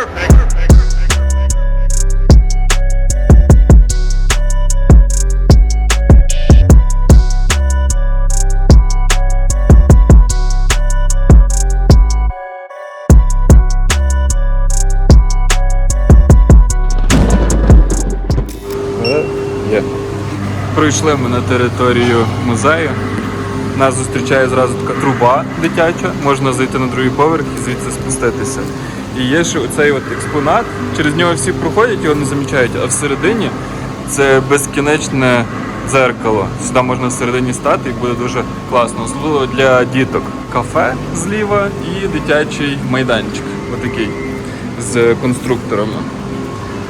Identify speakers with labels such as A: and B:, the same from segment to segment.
A: Є. Пройшли ми на територію музею. Нас зустрічає зразу така труба дитяча, можна зайти на другий поверх і звідси спуститися. І є ще оцей от експонат, через нього всі проходять, його не замічають, а всередині це безкінечне дзеркало. Сюди можна всередині стати і буде дуже класно. Особливо для діток. Кафе зліва і дитячий майданчик. Отакий з конструкторами.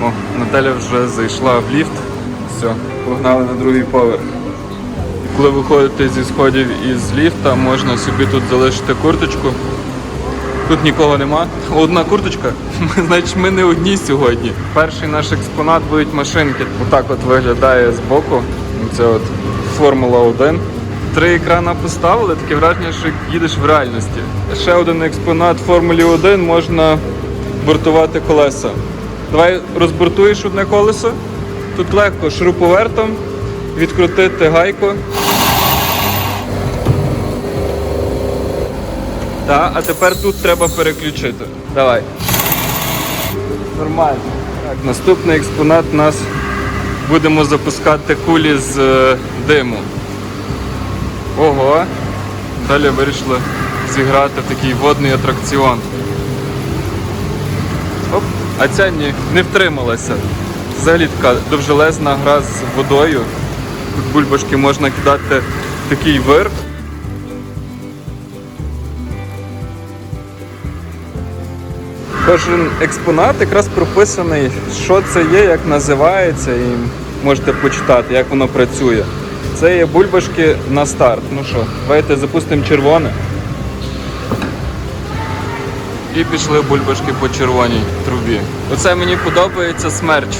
A: О, Наталя вже зайшла в ліфт. Все, погнали на другий поверх. Коли виходите зі сходів із ліфта, можна собі тут залишити курточку. Тут нікого нема. Одна курточка. Значить, ми не одні сьогодні. Перший наш експонат будуть машинки. Отак от виглядає збоку. Це от Формула 1. Три екрана поставили, таке враження, що їдеш в реальності. Ще один експонат Формулі 1 можна бортувати колеса. Давай розбортуєш одне колесо. Тут легко шуруповертом відкрутити гайку. Так, а тепер тут треба переключити. Давай. Нормально. Так, наступний експонат у нас будемо запускати кулі з е, диму. Ого. Далі вирішили зіграти в такий водний атракціон. Оп, а ця ні, не втрималася. Взагалі така довжелезна гра з водою. Тут бульбашки можна кидати в такий вир. Кожен експонат якраз прописаний, що це є, як називається, і можете почитати, як воно працює. Це є бульбашки на старт. Ну що, давайте запустимо червоне. І пішли бульбашки по червоній трубі. Оце мені подобається смерч.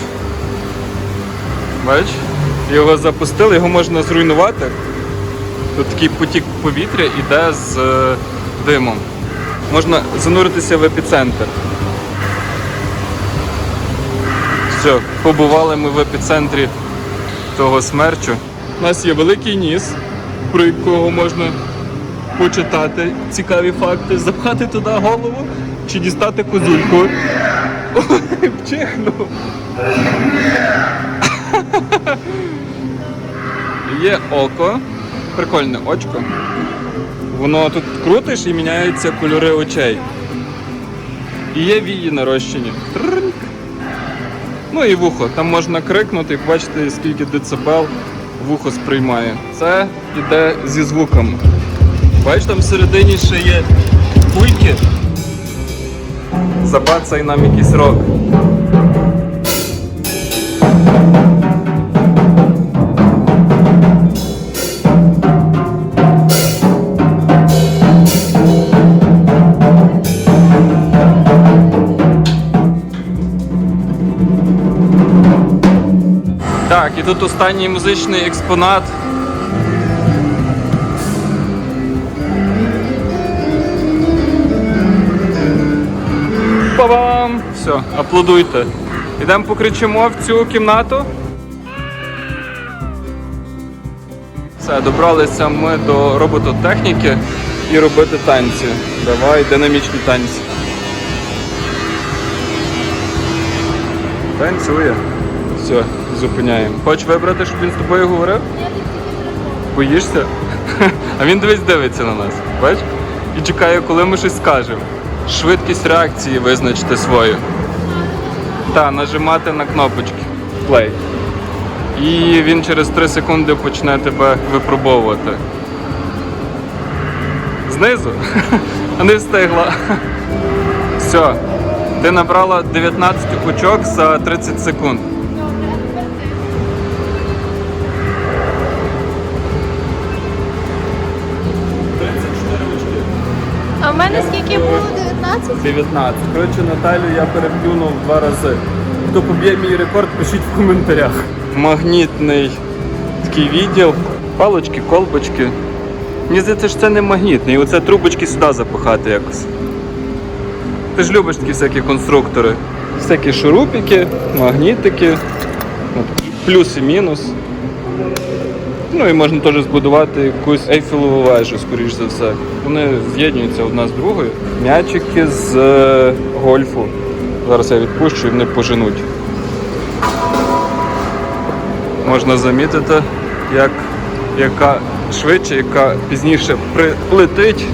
A: Бач? Його запустили, його можна зруйнувати. Тут такий потік повітря іде з е, димом. Можна зануритися в епіцентр. Все, побували ми в епіцентрі того смерчу. У нас є великий ніс, про якого можна почитати цікаві факти, запхати туди голову чи дістати козульку. Вчихнув. Є око, прикольне очко. Воно тут крутиш і міняються кольори очей. І є вії нарощені. Ну і вухо. Там можна крикнути і бачите, скільки децибел вухо сприймає. Це йде зі звуком. Бачиш, там всередині ще є кульки. Забацай нам якийсь рок. І тут останній музичний експонат. Па-бам! Все, аплодуйте. Ідемо покричимо в цю кімнату. Все, добралися ми до робототехніки і робити танці. Давай, динамічні танці. Танцює. Все, зупиняємо. Хочеш вибрати, щоб він з тобою говорив? Боїшся? А він дивись дивиться на нас. Бач? І чекає, коли ми щось скажемо. Швидкість реакції визначити свою. Та, нажимати на кнопочки. Play. І він через 3 секунди почне тебе випробовувати. Знизу? А не встигла. Все. Ти набрала 19 очок за 30 секунд.
B: 19?
A: 19. Коротше, Наталю я переплюнув два рази. Хто поб'є мій рекорд, пишіть в коментарях. Магнітний такий відділ, палочки, колбочки. Мені здається, що це не магнітний, оце трубочки сюди запихати якось. Ти ж любиш такі всякі конструктори. Всякі шурупики, магнітики, плюс і мінус. Ну і можна теж збудувати якусь ейфелеву вежу, скоріш за все. Вони з'єднуються одна з другою. М'ячики з е, гольфу. Зараз я відпущу і вони поженуть. Можна замітити, як яка швидше, яка пізніше прилетить.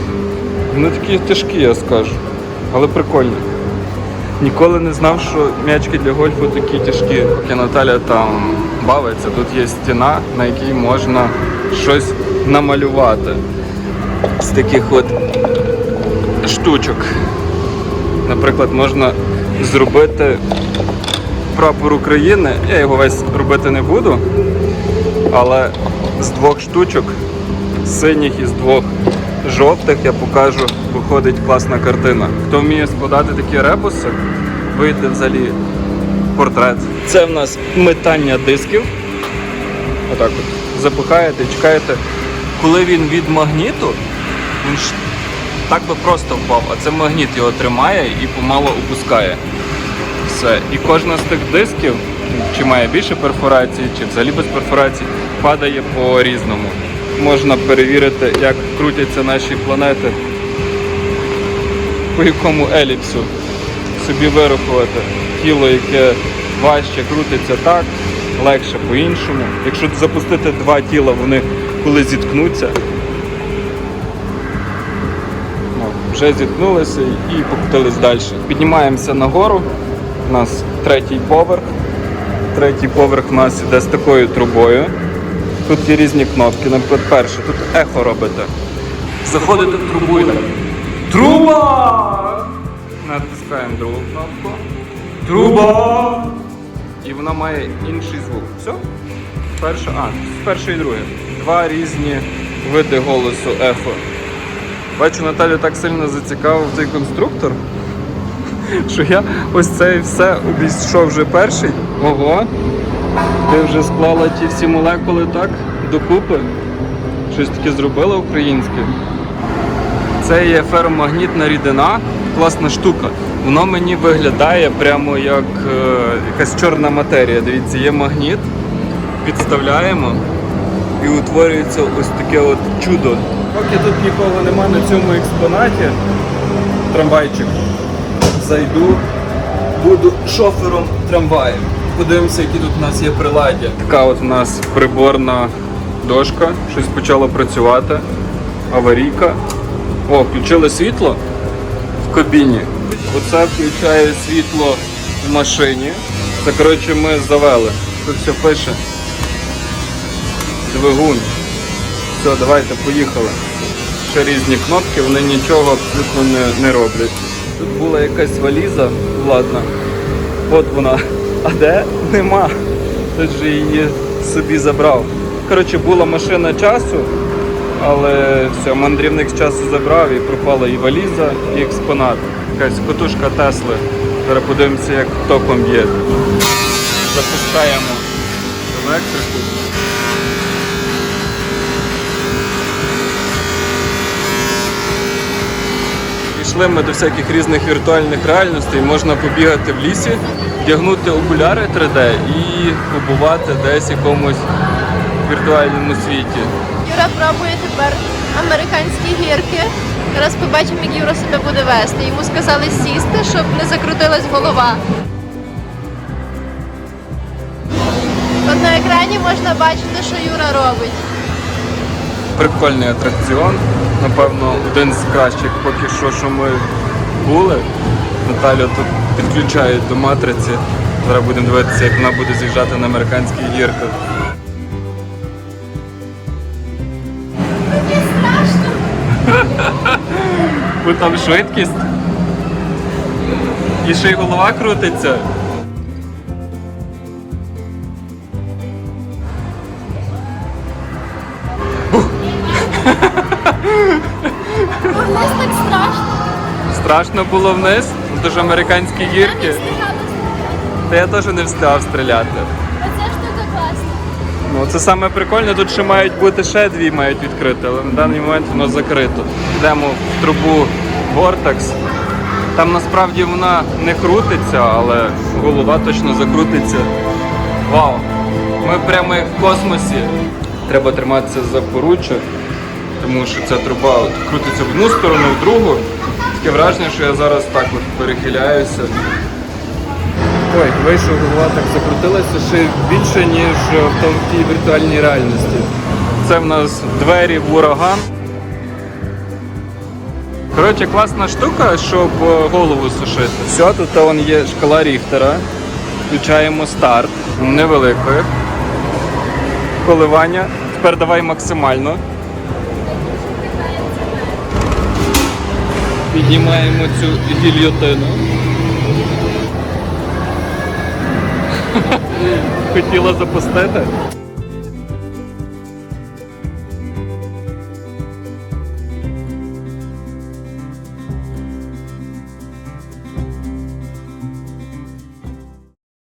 A: Вони такі тяжкі, я скажу. Але прикольні. Ніколи не знав, що м'ячки для гольфу такі тяжкі. Поки Наталя там бавиться, тут є стіна, на якій можна щось намалювати. З таких от штучок. Наприклад, можна зробити прапор України. Я його весь робити не буду, але з двох штучок, синіх і з двох жовтих, я покажу, виходить класна картина. Хто вміє складати такі ребуси, вийде взагалі портрет. Це в нас метання дисків. Отак от. Запихаєте, чекаєте. Коли він від магніту, він ж так би просто впав, а це магніт його тримає і помало опускає. Все. І кожна з тих дисків, чи має більше перфорацій, чи взагалі без перфорацій, падає по різному. Можна перевірити, як крутяться наші планети, по якому еліпсу собі вирахувати тіло, яке важче крутиться так, легше по-іншому. Якщо запустити два тіла, вони коли зіткнуться, ну, вже зіткнулися і покотились далі. Піднімаємося нагору. У нас третій поверх. Третій поверх у нас іде з такою трубою. Тут є різні кнопки. Наприклад, перше, тут ехо робите. Заходите в трубу. Труба! Натискаємо другу кнопку. Труба! І вона має інший звук. Все? Перше, а, перше і друге. Два різні види голосу ехо. Бачу, Наталю так сильно зацікавив цей конструктор, що я ось це і все обійшов вже перший. Ого. Ти вже склала ті всі молекули так докупи. Щось таке зробила українське. Це є ферромагнітна рідина, класна штука. Воно мені виглядає прямо як е, якась чорна матерія. Дивіться, є магніт, підставляємо і утворюється ось таке от чудо. Поки тут нікого нема на цьому експонаті, трамвайчик, зайду, буду шофером трамваю. Подивимося, які тут у нас є приладдя. Така от у нас приборна дошка, щось почало працювати. Аварійка. О, включили світло в кабіні. Оце включає світло в машині. Це коротше ми завели. Тут все пише. Двигун. Все, давайте, поїхали. Ще різні кнопки, вони нічого абсолютно не, не роблять. Тут була якась валіза владна. От вона. А де? Нема. Тут же її собі забрав. Коротше, була машина часу, але все, мандрівник з часу забрав і пропала і валіза, і експонат. Якась котушка Тесли. Зараз подивимося, як током є. Запускаємо електрику. Пішли ми до всяких різних віртуальних реальностей. Можна побігати в лісі, вдягнути окуляри 3D і побувати десь в якомусь віртуальному світі.
B: Пробує тепер американські гірки. Зараз побачимо, як Юра себе буде вести. Йому сказали сісти, щоб не закрутилась голова. От на екрані можна бачити, що Юра робить.
A: Прикольний атракціон. Напевно, один з кращих поки що, що ми були. Наталю тут підключають до матриці. Зараз будемо дивитися, як вона буде з'їжджати на американських гірках. Бо там швидкість. І ще й голова крутиться.
B: Вниз так страшно.
A: Страшно було вниз, ж американські гірки. Та я теж не встигав стріляти. Ну це саме прикольне, тут ще мають бути ще дві мають відкрити, але на даний момент воно закрито. Йдемо в трубу Vortex. Там насправді вона не крутиться, але голова точно закрутиться. Вау! Ми прямо як в космосі. Треба триматися за поруччя, тому що ця труба от крутиться в одну сторону, в другу. Таке враження, що я зараз так от перехиляюся. Ой, вийшов голова так закрутилася ще більше, ніж в тій віртуальній реальності. Це в нас двері в ураган. Коротше, класна штука, щоб е, голову сушити. Все, тут вон є шкала Ріхтера. Включаємо старт невеликої. Коливання. Тепер давай максимально. Піднімаємо цю гільйотину. Хотіла запустити.